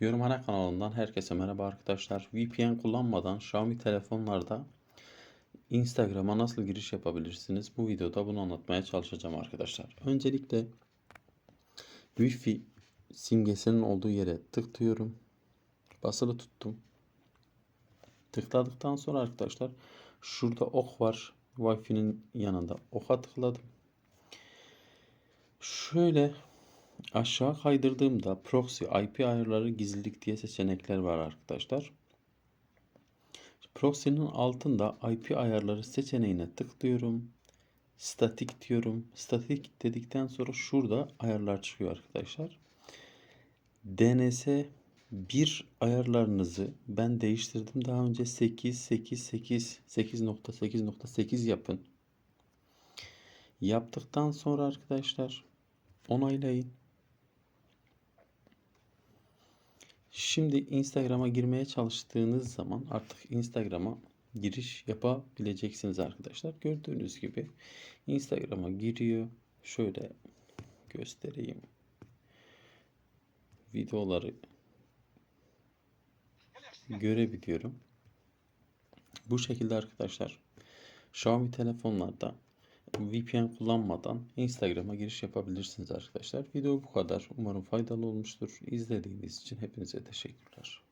Yorumhane kanalından herkese merhaba arkadaşlar. VPN kullanmadan Xiaomi telefonlarda Instagram'a nasıl giriş yapabilirsiniz? Bu videoda bunu anlatmaya çalışacağım arkadaşlar. Öncelikle Wi-Fi simgesinin olduğu yere tıklıyorum. Basılı tuttum. Tıkladıktan sonra arkadaşlar şurada ok var. Wi-Fi'nin yanında oka tıkladım. Şöyle aşağı kaydırdığımda proxy IP ayarları gizlilik diye seçenekler var arkadaşlar. Proxy'nin altında IP ayarları seçeneğine tıklıyorum. Statik diyorum. Statik dedikten sonra şurada ayarlar çıkıyor arkadaşlar. DNS 1 ayarlarınızı ben değiştirdim. Daha önce 8 8 8 8.8.8 yapın. Yaptıktan sonra arkadaşlar onaylayın. Şimdi Instagram'a girmeye çalıştığınız zaman artık Instagram'a giriş yapabileceksiniz arkadaşlar. Gördüğünüz gibi Instagram'a giriyor. Şöyle göstereyim. Videoları görebiliyorum. Bu şekilde arkadaşlar Xiaomi telefonlarda VPN kullanmadan Instagram'a giriş yapabilirsiniz arkadaşlar. Video bu kadar. Umarım faydalı olmuştur. İzlediğiniz için hepinize teşekkürler.